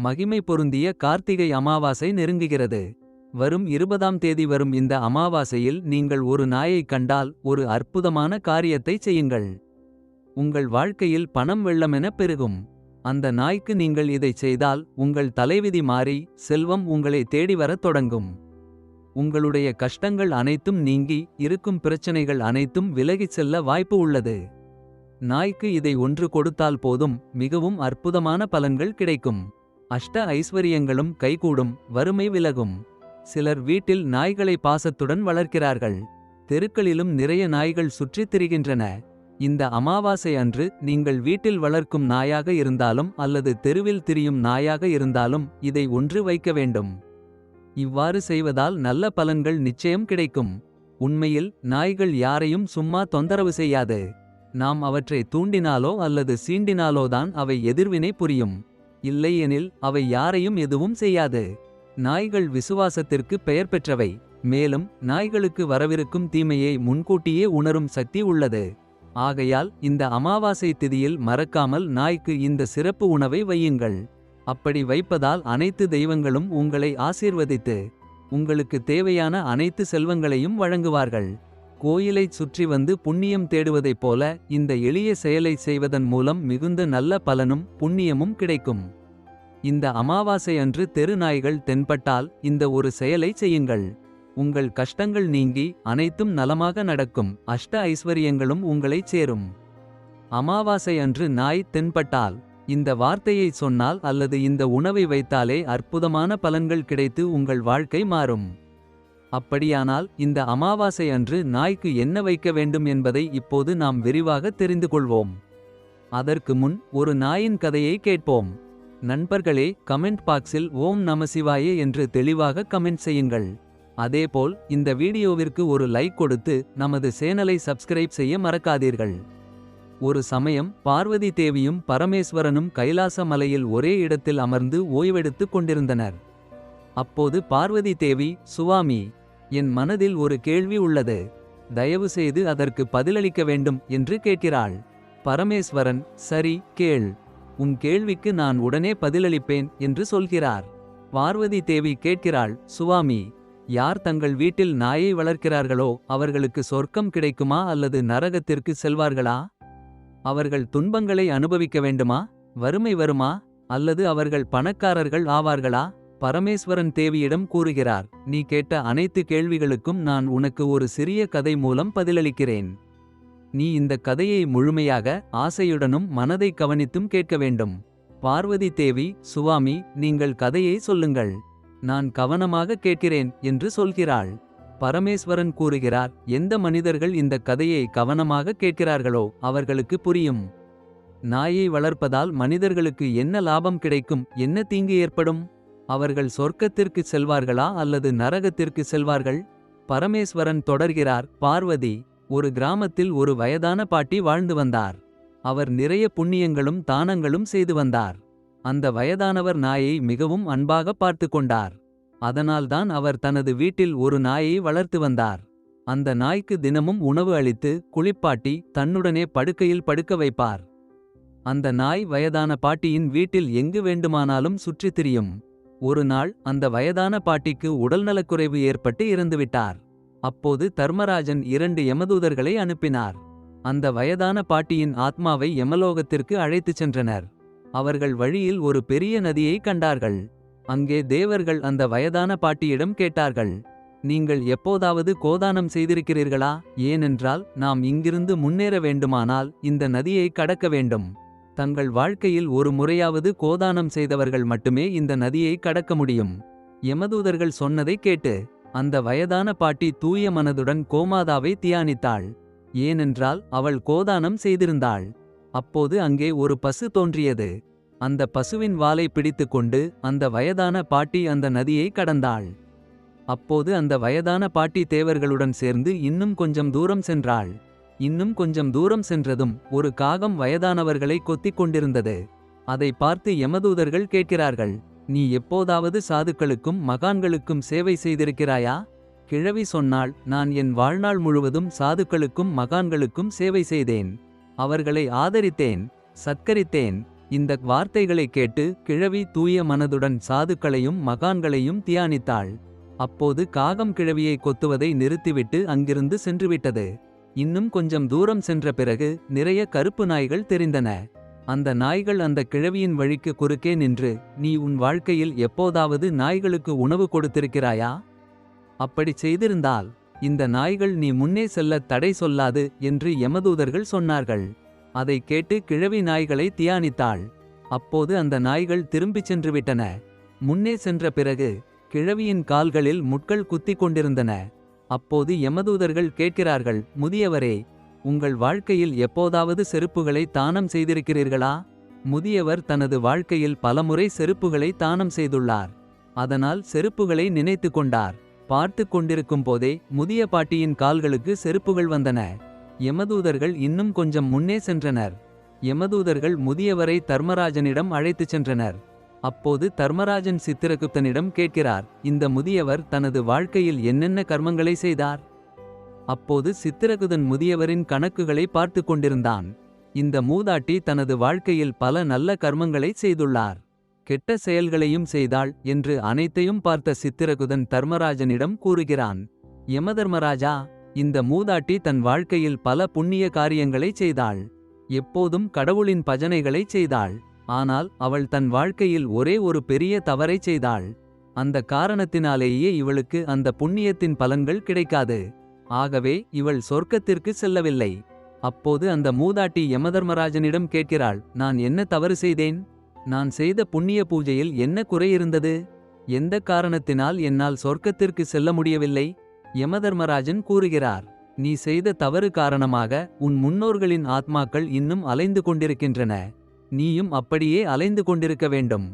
மகிமை பொருந்திய கார்த்திகை அமாவாசை நெருங்குகிறது. வரும் இருபதாம் தேதி வரும் இந்த அமாவாசையில் நீங்கள் ஒரு நாயைக் கண்டால் ஒரு அற்புதமான காரியத்தை செய்யுங்கள். உங்கள் வாழ்க்கையில் பணம் வெள்ளமென பெருகும். அந்த நாய்க்கு நீங்கள் இதைச் செய்தால் உங்கள் தலைவிதி மாறி செல்வம் உங்களை தேடி வரத் தொடங்கும். உங்களுடைய கஷ்டங்கள் அனைத்தும் நீங்கி இருக்கும் பிரச்சனைகள் அனைத்தும் விலகிச் செல்ல வாய்ப்பு உள்ளது. நாய்க்கு இதை ஒன்று கொடுத்தால் போதும் மிகவும் அற்புதமான பலன்கள் கிடைக்கும். அஷ்ட ஐஸ்வரியங்களும் கைகூடும் வறுமை விலகும். சிலர் வீட்டில் நாய்களை பாசத்துடன் வளர்க்கிறார்கள். தெருக்களிலும் நிறைய நாய்கள் சுற்றித் திரிகின்றன. இந்த அமாவாசை அன்று நீங்கள் வீட்டில் வளர்க்கும் நாயாக இருந்தாலும் அல்லது தெருவில் திரியும் நாயாக இருந்தாலும் இதை ஒன்று வைக்க வேண்டும். இவ்வாறு செய்வதால் நல்ல பலன்கள் நிச்சயம் கிடைக்கும். உண்மையில் நாய்கள் யாரையும் சும்மா தொந்தரவு செய்யாது. நாம் அவற்றை தூண்டினாலோ அல்லது சீண்டினாலோதான் அவை எதிர்வினை புரியும். இல்லையெனில் அவை யாரையும் எதுவும் செய்யாது. நாய்கள் விசுவாசத்திற்கு பெயர் பெற்றவை. மேலும் நாய்களுக்கு வரவிருக்கும் தீமையை முன்கூட்டியே உணரும் சக்தி உள்ளது. ஆகையால் இந்த அமாவாசை திதியில் மறக்காமல் நாய்க்கு இந்த சிறப்பு உணவை வையுங்கள். அப்படி வைப்பதால் அனைத்து தெய்வங்களும் உங்களை ஆசீர்வதித்து உங்களுக்கு தேவையான அனைத்து செல்வங்களையும் வழங்குவார்கள். கோயிலைச் சுற்றி வந்து புண்ணியம் தேடுவதைப் போல இந்த எளிய செயலை செய்வதன் மூலம் மிகுந்த நல்ல பலனும் புண்ணியமும் கிடைக்கும். இந்த அமாவாசை அன்று தெரு நாய்கள் தென்பட்டால் இந்த ஒரு செயலை செய்யுங்கள். உங்கள் கஷ்டங்கள் நீங்கி அனைத்தும் நலமாக நடக்கும். அஷ்ட ஐஸ்வரியங்களும் உங்களைச் சேரும். அமாவாசை அன்று நாய் தென்பட்டால் இந்த வார்த்தையை சொன்னால் அல்லது இந்த உணவை வைத்தாலே அற்புதமான பலன்கள் கிடைத்து உங்கள் வாழ்க்கை மாறும். அப்படியானால் இந்த அமாவாசை அன்று நாய்க்கு என்ன வைக்க வேண்டும் என்பதை இப்போது நாம் விரிவாக தெரிந்து கொள்வோம். அதற்கு முன் ஒரு நாயின் கதையை கேட்போம். நண்பர்களே கமெண்ட் பாக்ஸில் ஓம் நமசிவாயே என்று தெளிவாக கமெண்ட் செய்யுங்கள். அதேபோல் இந்த வீடியோவிற்கு ஒரு லைக் கொடுத்து நமது சேனலை சப்ஸ்கிரைப் செய்ய மறக்காதீர்கள். ஒரு சமயம் பார்வதி தேவியும் பரமேஸ்வரனும் கைலாச மலையில் ஒரே இடத்தில் அமர்ந்து ஓய்வெடுத்துக் கொண்டிருந்தனர். அப்போது பார்வதி தேவி சுவாமி என் மனதில் ஒரு கேள்வி உள்ளது. தயவு செய்து அதற்கு பதிலளிக்க வேண்டும் என்று கேட்கிறாள். பரமேஸ்வரன் சரி கேள். உன் கேள்விக்கு நான் உடனே பதிலளிப்பேன் என்று சொல்கிறார். பார்வதி தேவி கேட்கிறாள் சுவாமி யார் தங்கள் வீட்டில் நாயை வளர்க்கிறார்களோ அவர்களுக்கு சொர்க்கம் கிடைக்குமா அல்லது நரகத்திற்கு செல்வார்களா? அவர்கள் துன்பங்களை அனுபவிக்க வேண்டுமா? வறுமை வருமா? அல்லது அவர்கள் பணக்காரர்கள் ஆவார்களா? பரமேஸ்வரன் தேவியிடம் கூறுகிறார் நீ கேட்ட அனைத்து கேள்விகளுக்கும் நான் உனக்கு ஒரு சிறிய கதை மூலம் பதிலளிக்கிறேன். நீ இந்த கதையை முழுமையாக ஆசையுடனும் மனதை கவனித்தும் கேட்க வேண்டும். பார்வதி தேவி சுவாமி நீங்கள் கதையை சொல்லுங்கள். நான் கவனமாக கேட்கிறேன் என்று சொல்கிறாள். பரமேஸ்வரன் கூறுகிறார் எந்த மனிதர்கள் இந்த கதையை கவனமாக கேட்கிறார்களோ அவர்களுக்கு புரியும். நாயை வளர்ப்பதால் மனிதர்களுக்கு என்ன லாபம் கிடைக்கும் என்ன தீங்கு ஏற்படும்? அவர்கள் சொர்க்கத்திற்கு செல்வார்களா அல்லது நரகத்திற்கு செல்வார்கள்? பரமேஸ்வரன் தொடர்கிறார் பார்வதி ஒரு கிராமத்தில் ஒரு வயதான பாட்டி வாழ்ந்து வந்தார். அவர் நிறைய புண்ணியங்களும் தானங்களும் செய்து வந்தார். அந்த வயதானவர் நாயை மிகவும் அன்பாக பார்த்து கொண்டார். அதனால்தான் அவர் தனது வீட்டில் ஒரு நாயை வளர்த்து வந்தார். அந்த நாய்க்கு தினமும் உணவு அளித்து குளிப்பாட்டி தன்னுடனே படுக்கையில் படுக்க வைப்பார். அந்த நாய் வயதான பாட்டியின் வீட்டில் எங்கு வேண்டுமானாலும் சுற்றித் திரியும். ஒரு நாள் அந்த வயதான பாட்டிக்கு உடல்நலக்குறைவு ஏற்பட்டு இறந்துவிட்டார். அப்போது தர்மராஜன் இரண்டு யமதூதர்களை அனுப்பினார். அந்த வயதான பாட்டியின் ஆத்மாவை யமலோகத்திற்கு அழைத்துச் சென்றனர். அவர்கள் வழியில் ஒரு பெரிய நதியை கண்டார்கள். அங்கே தேவர்கள் அந்த வயதான பாட்டியிடம் கேட்டார்கள். நீங்கள் எப்போதாவது கோதானம் செய்திருக்கிறீர்களா? ஏனென்றால் நாம் இங்கிருந்து முன்னேற வேண்டுமானால் இந்த நதியை கடக்க வேண்டும். தங்கள் வாழ்க்கையில் ஒரு முறையாவது கோதானம் செய்தவர்கள் மட்டுமே இந்த நதியை கடக்க முடியும். யமதூதர்கள் சொன்னதை கேட்டு அந்த வயதான பாட்டி தூய மனதுடன் கோமாதாவை தியானித்தாள். ஏனென்றால் அவள் கோதானம் செய்திருந்தாள். அப்போது அங்கே ஒரு பசு தோன்றியது. அந்த பசுவின் வாலை பிடித்துக்கொண்டு அந்த வயதான பாட்டி அந்த நதியை கடந்தாள். அப்போது அந்த வயதான பாட்டி தேவர்களுடன் சேர்ந்து இன்னும் கொஞ்சம் தூரம் சென்றாள். இன்னும் கொஞ்சம் தூரம் சென்றதும் ஒரு காகம் வயதானவர்களை கொத்திக் கொண்டிருந்தது. அதை பார்த்து யமதூதர்கள் கேட்கிறார்கள் நீ எப்போதாவது சாதுக்களுக்கும் மகான்களுக்கும் சேவை செய்திருக்கிறாயா? கிழவி சொன்னாள் நான் என் வாழ்நாள் முழுவதும் சாதுக்களுக்கும் மகான்களுக்கும் சேவை செய்தேன். அவர்களை ஆதரித்தேன் சத்கரித்தேன். இந்த வார்த்தைகளை கேட்டு கிழவி தூய மனதுடன் சாதுக்களையும் மகான்களையும் தியானித்தாள். அப்போது காகம் கிழவியை கொத்துவதை நிறுத்திவிட்டு அங்கிருந்து சென்றுவிட்டது. இன்னும் கொஞ்சம் தூரம் சென்ற பிறகு நிறைய கருப்பு நாய்கள் தெரிந்தன. அந்த நாய்கள் அந்த கிழவியின் வழிக்கு குறுக்கே நின்று நீ உன் வாழ்க்கையில் எப்போதாவது நாய்களுக்கு உணவு கொடுத்திருக்கிறாயா? அப்படிச் செய்திருந்தால் இந்த நாய்கள் நீ முன்னே செல்ல தடை சொல்லாது என்று யமதூதர்கள் சொன்னார்கள். அதை கேட்டு கிழவி நாய்களை தியானித்தாள். அப்போது அந்த நாய்கள் திரும்பிச் சென்று விட்டன முன்னே சென்ற பிறகு கிழவியின் கால்களில் முட்கள் குத்திக் கொண்டிருந்தன. அப்போது யமதூதர்கள் கேட்கிறார்கள் முதியவரே உங்கள் வாழ்க்கையில் எப்போதாவது செருப்புகளை தானம் செய்திருக்கிறீர்களா? முதியவர் தனது வாழ்க்கையில் பலமுறை செருப்புகளை தானம் செய்துள்ளார். அதனால் செருப்புகளை நினைத்து கொண்டார். பார்த்து கொண்டிருக்கும் போதே முதிய பாட்டியின் கால்களுக்கு செருப்புகள் வந்தன. எமதூதர்கள் இன்னும் கொஞ்சம் முன்னே சென்றனர். எமதூதர்கள் முதியவரை தர்மராஜனிடம் அழைத்துச் சென்றனர். அப்போது தர்மராஜன் சித்திரகுப்தனிடம் கேட்கிறார் இந்த முதியவர் தனது வாழ்க்கையில் என்னென்ன கர்மங்களை செய்தார்? அப்போது சித்திரகுதன் முதியவரின் கணக்குகளை பார்த்து கொண்டிருந்தான். இந்த மூதாட்டி தனது வாழ்க்கையில் பல நல்ல கர்மங்களை செய்துள்ளார். கெட்ட செயல்களையும் செய்தாள் என்று அனைத்தையும் பார்த்த சித்திரகுதன் தர்மராஜனிடம் கூறுகிறான் யமதர்மராஜா இந்த மூதாட்டி தன் வாழ்க்கையில் பல புண்ணிய காரியங்களை செய்தாள். எப்போதும் கடவுளின் பஜனைகளை செய்தாள். ஆனால் அவள் தன் வாழ்க்கையில் ஒரே ஒரு பெரிய தவறை செய்தாள். அந்த காரணத்தினாலேயே இவளுக்கு அந்த புண்ணியத்தின் பலன்கள் கிடைக்காது. ஆகவே இவள் சொர்க்கத்திற்கு செல்லவில்லை. அப்போது அந்த மூதாட்டி யமதர்மராஜனிடம் கேட்கிறாள் நான் என்ன தவறு செய்தேன்? நான் செய்த புண்ணிய பூஜையில் என்ன குறை இருந்தது? எந்த காரணத்தினால் என்னால் சொர்க்கத்திற்கு செல்ல முடியவில்லை? யமதர்மராஜன் கூறுகிறார் நீ செய்த தவறு காரணமாக உன் முன்னோர்களின் ஆத்மாக்கள் இன்னும் அலைந்து கொண்டிருக்கின்றன. நீயும் அப்படியே அலைந்து கொண்டிருக்க வேண்டும்.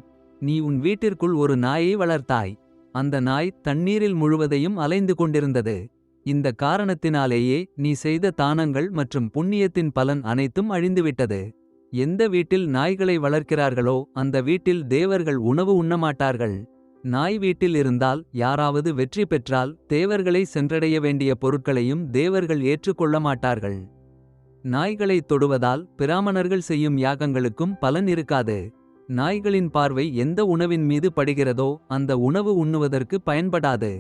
நீ உன் வீட்டிற்குள் ஒரு நாயை வளர்த்தாய். அந்த நாய் தண்ணீரில் முழுவதையும் அலைந்து கொண்டிருந்தது. இந்த காரணத்தினாலேயே நீ செய்த தானங்கள் மற்றும் புண்ணியத்தின் பலன் அனைத்தும் அழிந்துவிட்டது. எந்த வீட்டில் நாய்களை வளர்க்கிறார்களோ அந்த வீட்டில் தேவர்கள் உணவு உண்ணமாட்டார்கள். நாய் வீட்டில் இருந்தால் யாராவது வெற்றி பெற்றால் தேவர்களை சென்றடைய வேண்டிய பொருட்களையும் தேவர்கள் ஏற்றுக்கொள்ள மாட்டார்கள். நாய்களை தொடுவதால் பிராமணர்கள் செய்யும் யாகங்களுக்கும் பலன் இருக்காது. நாய்களின் பார்வை எந்த உணவின் மீது படுகிறதோ அந்த உணவு உண்ணுவதற்கு பயன்படாது.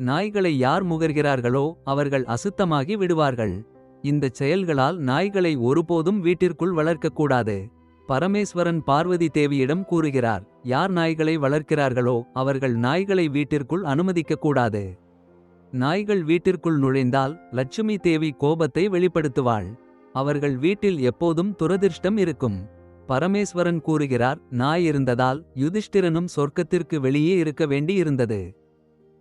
நாய்களை யார் முகர்கிறார்களோ அவர்கள் அசுத்தமாகி விடுவார்கள். இந்தச் செயல்களால் நாய்களை ஒருபோதும் வீட்டிற்குள் வளர்க்கக்கூடாது. பரமேஸ்வரன் பார்வதி தேவியிடம் கூறுகிறார் யார் நாய்களை வளர்க்கிறார்களோ அவர்கள் நாய்களை வீட்டிற்குள் அனுமதிக்கக்கூடாது. நாய்கள் வீட்டிற்குள் நுழைந்தால் லட்சுமி தேவி கோபத்தை வெளிப்படுத்துவாள். அவர்கள் வீட்டில் எப்போதும் துரதிர்ஷ்டம் இருக்கும். பரமேஸ்வரன் கூறுகிறார் நாய் இருந்ததால் யுதிஷ்டிரனும் சொர்க்கத்திற்கு வெளியே இருக்க வேண்டி இருந்தது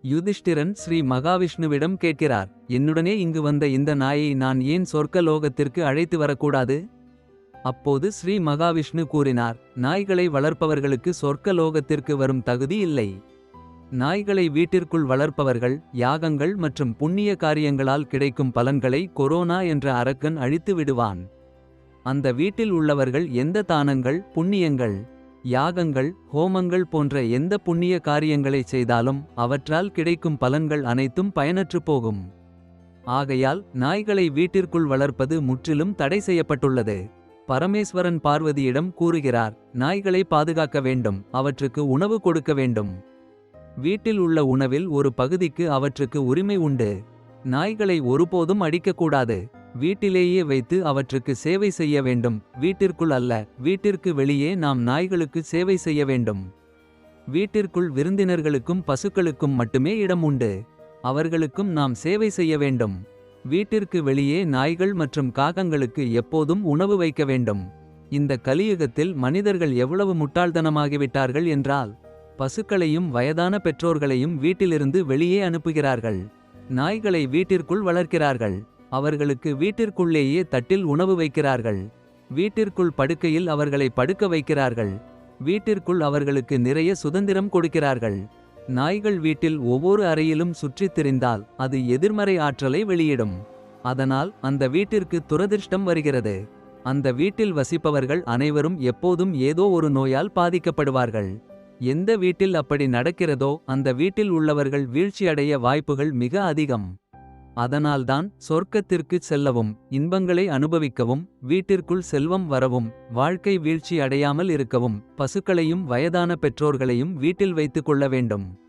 யுதிஷ்டிரன் ஸ்ரீ மகாவிஷ்ணுவிடம் கேட்கிறார் என்னுடனே இங்கு வந்த இந்த நாயை நான் ஏன் சொர்க்க லோகத்திற்கு அழைத்து வரக்கூடாது? அப்போது ஸ்ரீ மகாவிஷ்ணு கூறினார் நாய்களை வளர்ப்பவர்களுக்கு சொர்க்க லோகத்திற்கு வரும் தகுதி இல்லை. நாய்களை வீட்டிற்குள் வளர்ப்பவர்கள் யாகங்கள் மற்றும் புண்ணிய காரியங்களால் கிடைக்கும் பலன்களை கொரோனா என்ற அரக்கன் அழித்து விடுவான். அந்த வீட்டில் உள்ளவர்கள் எந்த தானங்கள் புண்ணியங்கள்? யாகங்கள் ஹோமங்கள் போன்ற எந்த புண்ணிய காரியங்களை செய்தாலும் அவற்றால் கிடைக்கும் பலன்கள் அனைத்தும் பயனற்று போகும். ஆகையால் நாய்களை வீட்டிற்குள் வளர்ப்பது முற்றிலும் தடை செய்யப்பட்டுள்ளது. பரமேஸ்வரன் பார்வதியிடம் கூறுகிறார் நாய்களை பாதுகாக்க வேண்டும் அவற்றுக்கு உணவு கொடுக்க வேண்டும். வீட்டில் உள்ள உணவில் ஒரு பகுதிக்கு அவற்றுக்கு உரிமை உண்டு. நாய்களை ஒருபோதும் அடிக்கக்கூடாது. வீட்டிலேயே வைத்து அவற்றுக்கு சேவை செய்ய வேண்டும். வீட்டிற்குள் அல்ல வீட்டிற்கு வெளியே நாம் நாய்களுக்கு சேவை செய்ய வேண்டும். வீட்டிற்குள் விருந்தினர்களுக்கும் பசுக்களுக்கும் மட்டுமே இடம் உண்டு. அவர்களுக்கும் நாம் சேவை செய்ய வேண்டும். வீட்டிற்கு வெளியே நாய்கள் மற்றும் காகங்களுக்கு எப்போதும் உணவு வைக்க வேண்டும். இந்த கலியுகத்தில் மனிதர்கள் எவ்வளவு முட்டாள்தனமாகிவிட்டார்கள் என்றால் பசுக்களையும் வயதான பெற்றோர்களையும் வீட்டிலிருந்து வெளியே அனுப்புகிறார்கள். நாய்களை வீட்டிற்குள் வளர்க்கிறார்கள். அவர்களுக்கு வீட்டிற்குள்ளேயே தட்டில் உணவு வைக்கிறார்கள். வீட்டிற்குள் படுக்கையில் அவர்களை படுக்க வைக்கிறார்கள். வீட்டிற்குள் அவர்களுக்கு நிறைய சுதந்திரம் கொடுக்கிறார்கள். நாய்கள் வீட்டில் ஒவ்வொரு அறையிலும் சுற்றித் திரிந்தால் அது எதிர்மறை ஆற்றலை வெளியிடும். அதனால் அந்த வீட்டிற்கு துரதிர்ஷ்டம் வருகிறது. அந்த வீட்டில் வசிப்பவர்கள் அனைவரும் எப்போதும் ஏதோ ஒரு நோயால் பாதிக்கப்படுவார்கள். எந்த வீட்டில் அப்படி நடக்கிறதோ அந்த வீட்டில் உள்ளவர்கள் வீழ்ச்சியடைய வாய்ப்புகள் மிக அதிகம். அதனால்தான் சொர்க்கத்திற்குச் செல்லவும் இன்பங்களை அனுபவிக்கவும் வீட்டிற்குள் செல்வம் வரவும் வாழ்க்கை வீழ்ச்சி அடையாமல் இருக்கவும் பசுக்களையும் வயதான பெற்றோர்களையும் வீட்டில் வைத்துக் கொள்ள வேண்டும்.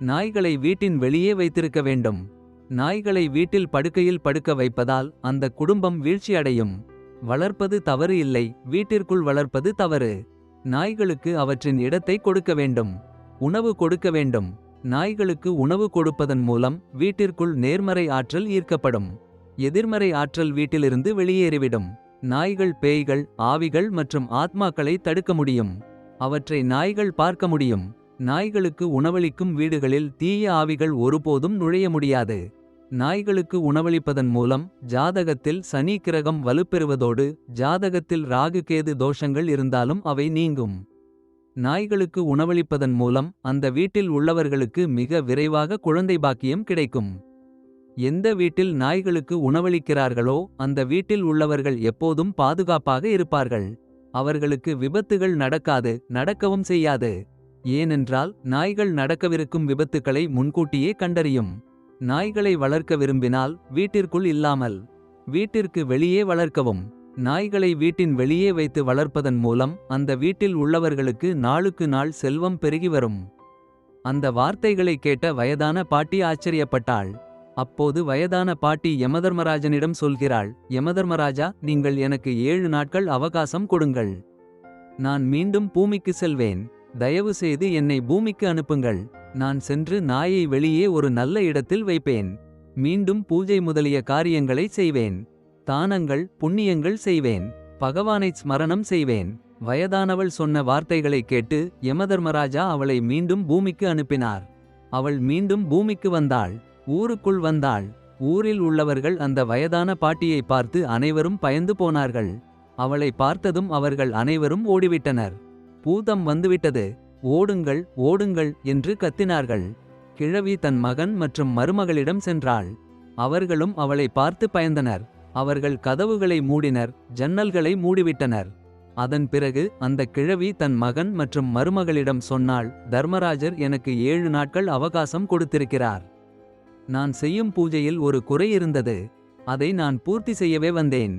நாய்களை வீட்டின் வெளியே வைத்திருக்க வேண்டும். நாய்களை வீட்டில் படுக்கையில் படுக்க வைப்பதால் அந்த குடும்பம் வீழ்ச்சி அடையும். வளர்ப்பது தவறு இல்லை வீட்டிற்குள் வளர்ப்பது தவறு. நாய்களுக்கு அவற்றின் இடத்தை கொடுக்க வேண்டும். உணவு கொடுக்க வேண்டும். நாய்களுக்கு உணவு கொடுப்பதன் மூலம் வீட்டிற்குள் நேர்மறை ஆற்றல் ஈர்க்கப்படும். எதிர்மறை ஆற்றல் வீட்டிலிருந்து வெளியேறிவிடும். நாய்கள் பேய்கள் ஆவிகள் மற்றும் ஆத்மாக்களை தடுக்க முடியும். அவற்றை நாய்கள் பார்க்க முடியும். நாய்களுக்கு உணவளிக்கும் வீடுகளில் தீய ஆவிகள் ஒருபோதும் நுழைய முடியாது. நாய்களுக்கு உணவளிப்பதன் மூலம் ஜாதகத்தில் சனி கிரகம் வலுப்பெறுவதோடு ஜாதகத்தில் ராகு கேது தோஷங்கள் இருந்தாலும் அவை நீங்கும். நாய்களுக்கு உணவளிப்பதன் மூலம் அந்த வீட்டில் உள்ளவர்களுக்கு மிக விரைவாக குழந்தை பாக்கியம் கிடைக்கும். எந்த வீட்டில் நாய்களுக்கு உணவளிக்கிறார்களோ அந்த வீட்டில் உள்ளவர்கள் எப்போதும் பாதுகாப்பாக இருப்பார்கள். அவர்களுக்கு விபத்துகள் நடக்காது நடக்கவும் செய்யாது. ஏனென்றால் நாய்கள் நடக்கவிருக்கும் விபத்துக்களை முன்கூட்டியே கண்டறியும். நாய்களை வளர்க்க விரும்பினால் வீட்டிற்குள் இல்லாமல் வீட்டிற்கு வெளியே வளர்க்கவும். நாய்களை வீட்டின் வெளியே வைத்து வளர்ப்பதன் மூலம் அந்த வீட்டில் உள்ளவர்களுக்கு நாளுக்கு நாள் செல்வம் பெருகி வரும். அந்த வார்த்தைகளை கேட்ட வயதான பாட்டி ஆச்சரியப்பட்டாள். அப்போது வயதான பாட்டி யமதர்மராஜனிடம் சொல்கிறாள் யமதர்மராஜா நீங்கள் எனக்கு ஏழு நாட்கள் அவகாசம் கொடுங்கள். நான் மீண்டும் பூமிக்கு செல்வேன். தயவு செய்து என்னை பூமிக்கு அனுப்புங்கள். நான் சென்று நாயை வெளியே ஒரு நல்ல இடத்தில் வைப்பேன். மீண்டும் பூஜை முதலிய காரியங்களை செய்வேன். தானங்கள் புண்ணியங்கள் செய்வேன். பகவானை ஸ்மரணம் செய்வேன். வயதானவள் சொன்ன வார்த்தைகளைக் கேட்டு யமதர்மராஜா அவளை மீண்டும் பூமிக்கு அனுப்பினார். அவள் மீண்டும் பூமிக்கு வந்தாள். ஊருக்குள் வந்தாள். ஊரில் உள்ளவர்கள் அந்த வயதான பாட்டியை பார்த்து அனைவரும் பயந்து போனார்கள். அவளை பார்த்ததும் அவர்கள் அனைவரும் ஓடிவிட்டனர். பூதம் வந்துவிட்டது. ஓடுங்கள் ஓடுங்கள் என்று கத்தினார்கள். கிழவி தன் மகன் மற்றும் மருமகளிடம் சென்றாள். அவர்களும் அவளை பார்த்து பயந்தனர். அவர்கள் கதவுகளை மூடினர் ஜன்னல்களை மூடிவிட்டனர். அதன் பிறகு அந்த கிழவி தன் மகன் மற்றும் மருமகளிடம் சொன்னாள் தர்மராஜர் எனக்கு ஏழு நாட்கள் அவகாசம் கொடுத்திருக்கிறார். நான் செய்யும் பூஜையில் ஒரு குறை இருந்தது. அதை நான் பூர்த்தி செய்யவே வந்தேன்.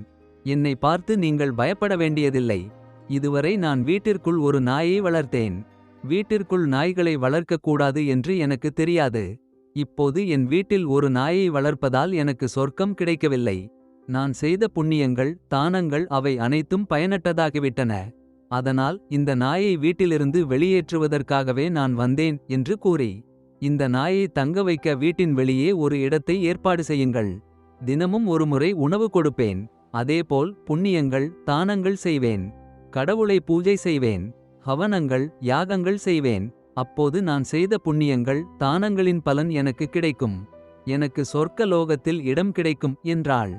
என்னை பார்த்து நீங்கள் பயப்பட வேண்டியதில்லை. இதுவரை நான் வீட்டிற்குள் ஒரு நாயை வளர்த்தேன். வீட்டிற்குள் நாய்களை வளர்க்கக்கூடாது என்று எனக்கு தெரியாது. இப்போது என் வீட்டில் ஒரு நாயை வளர்ப்பதால் எனக்கு சொர்க்கம் கிடைக்கவில்லை. நான் செய்த புண்ணியங்கள் தானங்கள் அவை அனைத்தும் பயனற்றதாகிவிட்டன. அதனால் இந்த நாயை வீட்டிலிருந்து வெளியேற்றுவதற்காகவே நான் வந்தேன் என்று கூறி இந்த நாயை தங்க வைக்க வீட்டின் வெளியே ஒரு இடத்தை ஏற்பாடு செய்யுங்கள். தினமும் ஒருமுறை உணவு கொடுப்பேன். அதேபோல் புண்ணியங்கள் தானங்கள் செய்வேன். கடவுளை பூஜை செய்வேன். ஹவனங்கள் யாகங்கள் செய்வேன். அப்போது நான் செய்த புண்ணியங்கள் தானங்களின் பலன் எனக்கு கிடைக்கும். எனக்கு சொர்க்க லோகத்தில் இடம் கிடைக்கும் என்றாள்.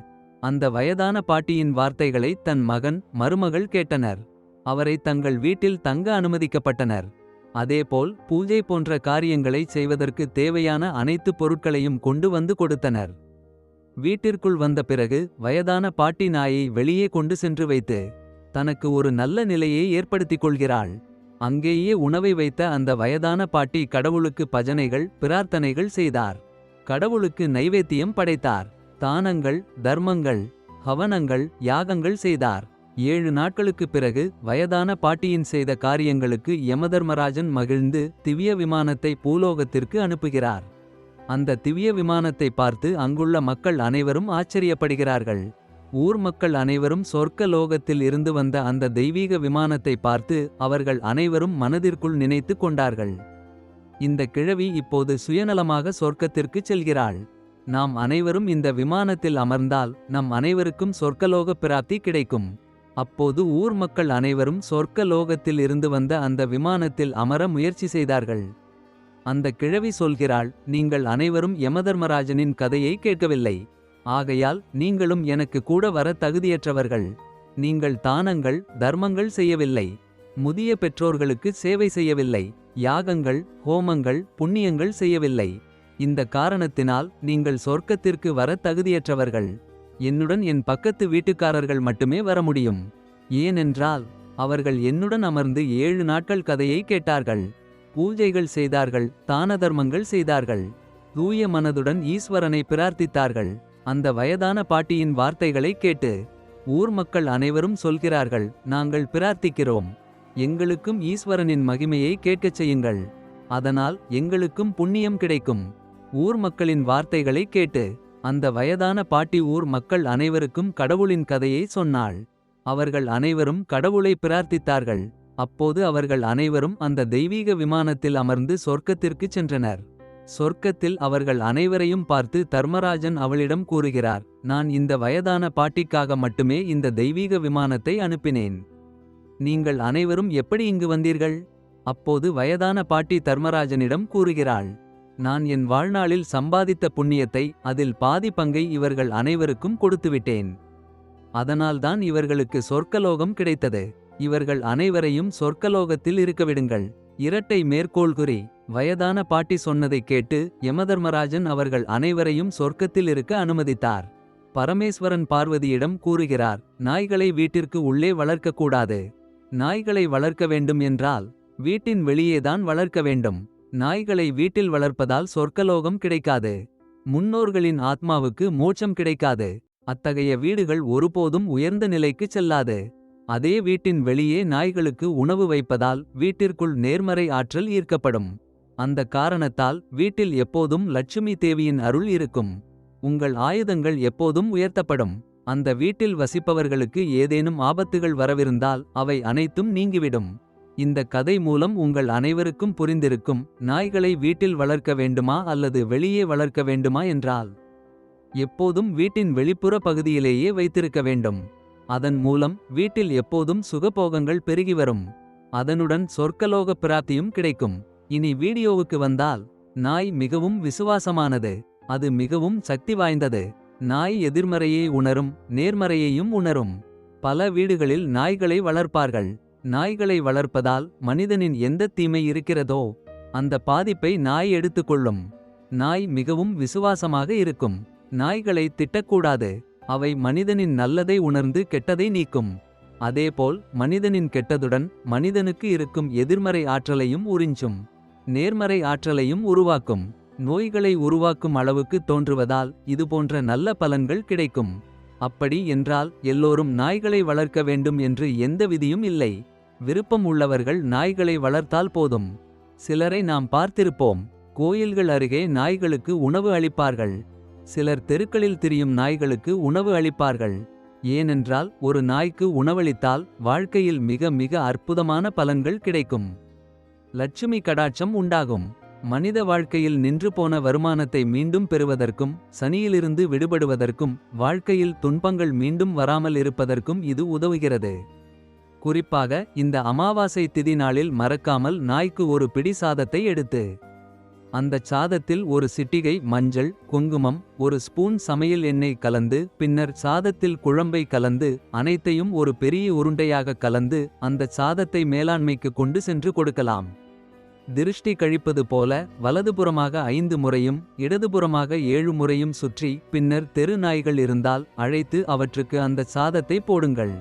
அந்த வயதான பாட்டியின் வார்த்தைகளை தன் மகன் மருமகள் கேட்டனர். அவரை தங்கள் வீட்டில் தங்க அனுமதிக்கப்பட்டனர். அதேபோல் பூஜை போன்ற காரியங்களை செய்வதற்கு தேவையான அனைத்து பொருட்களையும் கொண்டு வந்து கொடுத்தனர். வீட்டிற்குள் வந்த பிறகு வயதான பாட்டி நாயை வெளியே கொண்டு சென்று வைத்து தனக்கு ஒரு நல்ல நிலையை ஏற்படுத்திக் கொள்கிறாள். அங்கேயே உணவை வைத்த அந்த வயதான பாட்டி கடவுளுக்கு பஜனைகள் பிரார்த்தனைகள் செய்தார். கடவுளுக்கு நைவேத்தியம் படைத்தார். தானங்கள் தர்மங்கள் ஹவனங்கள் யாகங்கள் செய்தார். ஏழு நாட்களுக்குப் பிறகு வயதான பாட்டியின் செய்த காரியங்களுக்கு யமதர்மராஜன் மகிழ்ந்து திவ்ய விமானத்தை பூலோகத்திற்கு அனுப்புகிறார். அந்த திவ்ய விமானத்தை பார்த்து அங்குள்ள மக்கள் அனைவரும் ஆச்சரியப்படுகிறார்கள். ஊர் மக்கள் அனைவரும் சொர்க்க லோகத்தில் இருந்து வந்த அந்த தெய்வீக விமானத்தை பார்த்து அவர்கள் அனைவரும் மனதிற்குள் நினைத்து கொண்டார்கள். இந்த கிழவி இப்போது சுயநலமாக சொர்க்கத்திற்குச் செல்கிறாள். நாம் அனைவரும் இந்த விமானத்தில் அமர்ந்தால் நம் அனைவருக்கும் சொர்க்கலோக பிராப்தி கிடைக்கும். அப்போது ஊர் மக்கள் அனைவரும் சொர்க்க லோகத்தில் இருந்து வந்த அந்த விமானத்தில் அமர முயற்சி செய்தார்கள். அந்த கிழவி சொல்கிறாள் நீங்கள் அனைவரும் யமதர்மராஜனின் கதையை கேட்கவில்லை. ஆகையால் நீங்களும் எனக்கு கூட வர தகுதியற்றவர்கள். நீங்கள் தானங்கள் தர்மங்கள் செய்யவில்லை. முதிய பெற்றோர்களுக்கு சேவை செய்யவில்லை. யாகங்கள் ஹோமங்கள் புண்ணியங்கள் செய்யவில்லை. இந்த காரணத்தினால் நீங்கள் சொர்க்கத்திற்கு வர தகுதியற்றவர்கள். என்னுடன் என் பக்கத்து வீட்டுக்காரர்கள் மட்டுமே வர முடியும். ஏனென்றால் அவர்கள் என்னுடன் அமர்ந்து ஏழு நாட்கள் கதையை கேட்டார்கள். பூஜைகள் செய்தார்கள் தான தர்மங்கள் செய்தார்கள். தூய மனதுடன் ஈஸ்வரனை பிரார்த்தித்தார்கள். அந்த வயதான பாட்டியின் வார்த்தைகளை கேட்டு ஊர் மக்கள் அனைவரும் சொல்கிறார்கள் நாங்கள் பிரார்த்திக்கிறோம். எங்களுக்கும் ஈஸ்வரனின் மகிமையை கேட்கச் செய்யுங்கள். அதனால் எங்களுக்கும் புண்ணியம் கிடைக்கும். ஊர் மக்களின் வார்த்தைகளை கேட்டு அந்த வயதான பாட்டி ஊர் மக்கள் அனைவருக்கும் கடவுளின் கதையை சொன்னாள். அவர்கள் அனைவரும் கடவுளை பிரார்த்தித்தார்கள். அப்போது அவர்கள் அனைவரும் அந்த தெய்வீக விமானத்தில் அமர்ந்து சொர்க்கத்திற்குச் சென்றனர். சொர்க்கத்தில் அவர்கள் அனைவரையும் பார்த்து தர்மராஜன் அவளிடம் கூறுகிறார் நான் இந்த வயதான பாட்டிக்காக மட்டுமே இந்த தெய்வீக விமானத்தை அனுப்பினேன். நீங்கள் அனைவரும் எப்படி இங்கு வந்தீர்கள்? அப்போது வயதான பாட்டி தர்மராஜனிடம் கூறுகிறாள் நான் என் வாழ்நாளில் சம்பாதித்த புண்ணியத்தை அதில் பாதி பங்கை இவர்கள் அனைவருக்கும் கொடுத்துவிட்டேன். அதனால்தான் இவர்களுக்கு சொர்க்கலோகம் கிடைத்தது. இவர்கள் அனைவரையும் சொர்க்கலோகத்தில் இருக்கவிடுங்கள். இரட்டை மேற்கோள் குறி வயதான பாட்டி சொன்னதைக் கேட்டு யமதர்மராஜன் அவர்கள் அனைவரையும் சொர்க்கத்தில் இருக்க அனுமதித்தார். பரமேஸ்வரன் பார்வதியிடம் கூறுகிறார் நாய்களை வீட்டிற்கு உள்ளே வளர்க்கக்கூடாது. நாய்களை வளர்க்க வேண்டும் என்றால் வீட்டின் வெளியேதான் வளர்க்க வேண்டும். நாய்களை வீட்டில் வளர்ப்பதால் சொர்க்கலோகம் கிடைக்காது. முன்னோர்களின் ஆத்மாவுக்கு மோட்சம் கிடைக்காது. அத்தகைய வீடுகள் ஒருபோதும் உயர்ந்த நிலைக்குச் செல்லாது. அதே வீட்டின் வெளியே நாய்களுக்கு உணவு வைப்பதால் வீட்டிற்குள் நேர்மறை ஆற்றல் ஈர்க்கப்படும். அந்த காரணத்தால் வீட்டில் எப்போதும் லட்சுமி தேவியின் அருள் இருக்கும். உங்கள் ஆயுதங்கள் எப்போதும் உயர்த்தப்படும். அந்த வீட்டில் வசிப்பவர்களுக்கு ஏதேனும் ஆபத்துகள் வரவிருந்தால் அவை அனைத்தும் நீங்கிவிடும். இந்த கதை மூலம் உங்கள் அனைவருக்கும் புரிந்திருக்கும் நாய்களை வீட்டில் வளர்க்க வேண்டுமா அல்லது வெளியே வளர்க்க வேண்டுமா என்றால் எப்போதும் வீட்டின் வெளிப்புற பகுதியிலேயே வைத்திருக்க வேண்டும். அதன் மூலம் வீட்டில் எப்போதும் சுகபோகங்கள் பெருகி வரும். அதனுடன் சொர்க்கலோக பிராப்தியும் கிடைக்கும். இனி வீடியோவுக்கு வந்தால் நாய் மிகவும் விசுவாசமானது அது மிகவும் சக்தி வாய்ந்தது. நாய் எதிர்மறையை உணரும் நேர்மறையையும் உணரும். பல வீடுகளில் நாய்களை வளர்ப்பார்கள். நாய்களை வளர்ப்பதால் மனிதனின் எந்த தீமை இருக்கிறதோ அந்த பாதிப்பை நாய் எடுத்துக்கொள்ளும். நாய் மிகவும் விசுவாசமாக இருக்கும். நாய்களை திட்டக்கூடாது. அவை மனிதனின் நல்லதை உணர்ந்து கெட்டதை நீக்கும். அதேபோல் மனிதனின் கெட்டதுடன் மனிதனுக்கு இருக்கும் எதிர்மறை ஆற்றலையும் உறிஞ்சும். நேர்மறை ஆற்றலையும் உருவாக்கும். நோய்களை உருவாக்கும் அளவுக்கு தோன்றுவதால் இதுபோன்ற நல்ல பலன்கள் கிடைக்கும். அப்படி என்றால் எல்லோரும் நாய்களை வளர்க்க வேண்டும் என்று எந்த விதியும் இல்லை. விருப்பம் உள்ளவர்கள் நாய்களை வளர்த்தால் போதும். சிலரை நாம் பார்த்திருப்போம் கோயில்கள் அருகே நாய்களுக்கு உணவு அளிப்பார்கள். சிலர் தெருக்களில் திரியும் நாய்களுக்கு உணவு அளிப்பார்கள். ஏனென்றால் ஒரு நாய்க்கு உணவளித்தால் வாழ்க்கையில் மிக மிக அற்புதமான பலன்கள் கிடைக்கும். லட்சுமி கடாட்சம் உண்டாகும். மனித வாழ்க்கையில் நின்று போன வருமானத்தை மீண்டும் பெறுவதற்கும் சனியிலிருந்து விடுபடுவதற்கும் வாழ்க்கையில் துன்பங்கள் மீண்டும் வராமல் இருப்பதற்கும் இது உதவுகிறது. குறிப்பாக இந்த அமாவாசை திதி நாளில் மறக்காமல் நாய்க்கு ஒரு பிடி சாதத்தை எடுத்து. அந்தச் சாதத்தில் ஒரு சிட்டிகை மஞ்சள் குங்குமம் ஒரு ஸ்பூன் சமையல் எண்ணெய் கலந்து பின்னர் சாதத்தில் குழம்பை கலந்து அனைத்தையும் ஒரு பெரிய உருண்டையாக கலந்து அந்தச் சாதத்தை மேலாண்மைக்கு கொண்டு சென்று கொடுக்கலாம். திருஷ்டி கழிப்பது போல வலதுபுறமாக ஐந்து முறையும் இடதுபுறமாக ஏழு முறையும் சுற்றி பின்னர் தெரு நாய்கள் இருந்தால் அழைத்து அவற்றுக்கு அந்த சாதத்தை போடுங்கள்.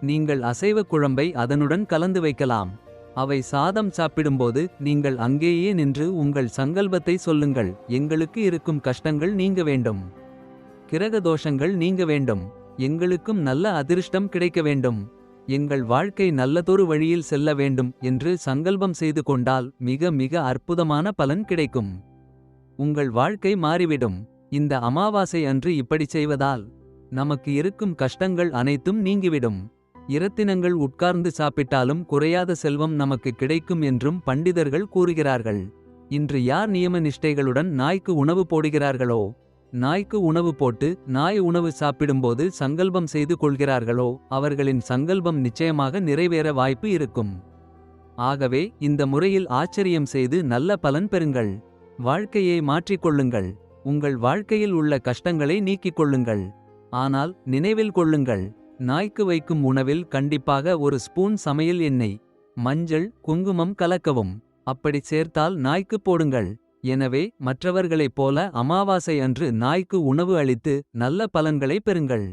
நீங்கள் அசைவ குழம்பை அதனுடன் கலந்து வைக்கலாம். அவை சாதம் சாப்பிடும்போது நீங்கள் அங்கேயே நின்று உங்கள் சங்கல்பத்தை சொல்லுங்கள். எங்களுக்கு இருக்கும் கஷ்டங்கள் நீங்க வேண்டும். கிரக தோஷங்கள் நீங்க வேண்டும். எங்களுக்கும் நல்ல அதிர்ஷ்டம் கிடைக்க வேண்டும். எங்கள் வாழ்க்கை நல்லதொரு வழியில் செல்ல வேண்டும் என்று சங்கல்பம் செய்து கொண்டால் மிக மிக அற்புதமான பலன் கிடைக்கும். உங்கள் வாழ்க்கை மாறிவிடும். இந்த அமாவாசை அன்று இப்படி செய்வதால் நமக்கு இருக்கும் கஷ்டங்கள் அனைத்தும் நீங்கிவிடும். இரத்தினங்கள் உட்கார்ந்து சாப்பிட்டாலும் குறையாத செல்வம் நமக்கு கிடைக்கும் என்றும் பண்டிதர்கள் கூறுகிறார்கள். இன்று யார் நியம நிஷ்டைகளுடன் நாய்க்கு உணவு போடுகிறார்களோ? நாய்க்கு உணவு போட்டு நாய் உணவு சாப்பிடும்போது சங்கல்பம் செய்து கொள்கிறார்களோ? அவர்களின் சங்கல்பம் நிச்சயமாக நிறைவேற வாய்ப்பு இருக்கும். ஆகவே இந்த முறையில் ஆச்சரியம் செய்து நல்ல பலன் பெறுங்கள். வாழ்க்கையை மாற்றிக்கொள்ளுங்கள் உங்கள் வாழ்க்கையில் உள்ள கஷ்டங்களை நீக்கிக் கொள்ளுங்கள். ஆனால் நினைவில் கொள்ளுங்கள். நாய்க்கு வைக்கும் உணவில் கண்டிப்பாக ஒரு ஸ்பூன் சமையல் எண்ணெய் மஞ்சள் குங்குமம் கலக்கவும். அப்படி சேர்த்தால் நாய்க்கு போடுங்கள். எனவே மற்றவர்களைப் போல அமாவாசை அன்று நாய்க்கு உணவு அளித்து நல்ல பலன்களை பெறுங்கள்.